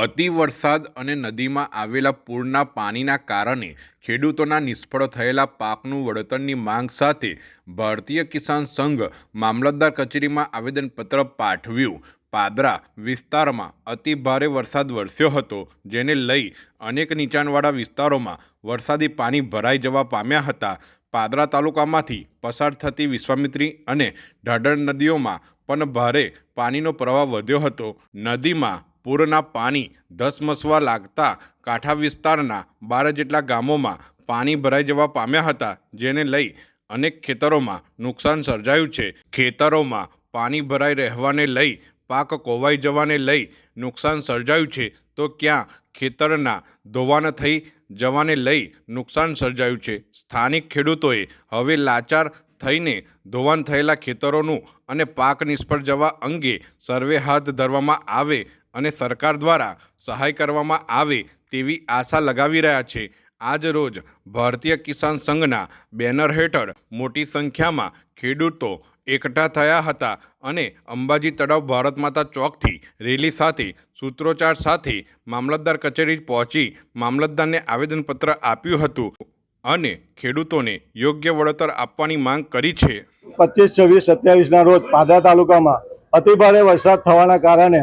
અતિ વરસાદ અને નદીમાં આવેલા પૂરના પાણીના કારણે ખેડૂતોના નિષ્ફળ થયેલા પાકનું વળતરની માંગ સાથે ભારતીય કિસાન સંઘ મામલતદાર કચેરીમાં આવેદનપત્ર પાઠવ્યું. પાદરા વિસ્તારમાં અતિ ભારે વરસાદ વરસ્યો હતો, જેને લઈ અનેક નીચાણવાળા વિસ્તારોમાં વરસાદી પાણી ભરાઈ જવા પામ્યા હતા. પાદરા તાલુકામાંથી પસાર થતી વિશ્વામિત્રી અને ઢાઢર નદીઓમાં પણ ભારે પાણીનો પ્રવાહ વધ્યો હતો. નદીમાં પૂરના પાણી ધસમસવા લાગતા કાંઠા વિસ્તારના બાર જેટલા ગામોમાં પાણી ભરાઈ જવા પામ્યા હતા, જેને લઈ અનેક ખેતરોમાં નુકસાન સર્જાયું છે. ખેતરોમાં પાણી ભરાઈ રહેવાને લઈ, પાક કોવાઈ જવાને લઈ નુકસાન સર્જાયું છે, તો ક્યાં ખેતરના ધોવાણ થઈ જવાને લઈ નુકસાન સર્જાયું છે? સ્થાનિક ખેડૂતોએ હવે લાચાર થઈને ધોવાણ થયેલા ખેતરોનું અને પાક નિષ્ફળ જવા અંગે સર્વે હાથ ધરવામાં આવે અને સરકાર દ્વારા સહાય કરવામાં આવે તેવી આશા લગાવી રહ્યા છે. આજ રોજ ભારતીય કિસાન સંઘના બેનર હેઠળ મોટી સંખ્યામાં ખેડૂતો એકઠા થયા હતા અને અંબાજી તળાવ ભારત માતા ચોકથી રેલી સાથે, સૂત્રોચ્ચાર સાથે મામલતદાર કચેરી પહોંચી મામલતદારને આવેદનપત્ર આપ્યું હતું અને ખેડૂતોને યોગ્ય વળતર આપવાની માંગ કરી છે. પચીસ, છવ્વીસ, સત્યાવીસના રોજ પાદરા તાલુકામાં અતિભારે વરસાદ થવાના કારણે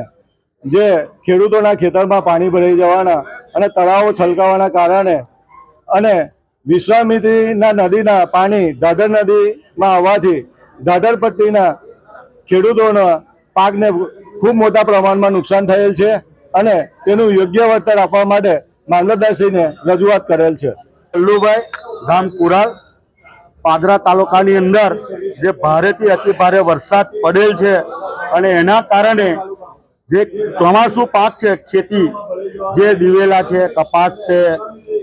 જે ખેડૂતોના ખેતરમાં પાણી ભરાઈ જવાના અને તળાવો છલકાવાના કારણે અને વિશ્વામિત્રીના નદીના પાણી દાદર નદીમાં આવવાથી દાદર પટ્ટીના ખેડૂતોના પાકને ખૂબ મોટા પ્રમાણમાં નુકસાન થયેલ છે અને તેનું યોગ્ય વળતર આપવા માટે મામલતદારશ્રીને રજૂઆત કરેલ છે. કલ્લુભાઈ ગામ કુરાલ, પાદરા તાલુકાની અંદર જે ભારેથી અતિ ભારે વરસાદ પડેલ છે અને એના કારણે જે ચોમાસુ પાક છે, ખેતી જે દિવેલા છે, કપાસ છે,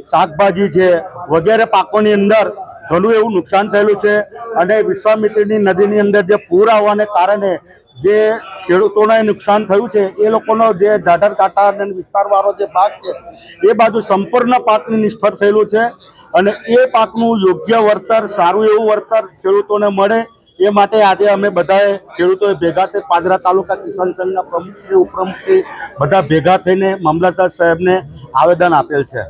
શાકભાજી છે, વગેરે પાકોની અંદર ઘણું એવું નુકસાન થયેલું છે અને વિશ્વામિત્રીની નદીની અંદર જે પૂર આવવાને કારણે જે ખેડૂતોને નુકસાન થયું છે, એ લોકોનો જે ઢાઢર કાંઠા અને વિસ્તારવાળો જે પાક છે, એ બાજુ સંપૂર્ણ પાકની નિષ્ફળ થયેલું છે અને એ પાકનું યોગ્ય વળતર, સારું એવું વળતર ખેડૂતોને મળે એ માટે આજે અમે બધાએ ખેડૂતોએ ભેગા થઈ પાદરા તાલુકા કિસાન સંઘના પ્રમુખશ્રી ઉપપ્રમુખશ્રી બધા ભેગા થઈને મામલતદાર સાહેબને આવેદન આપેલ છે.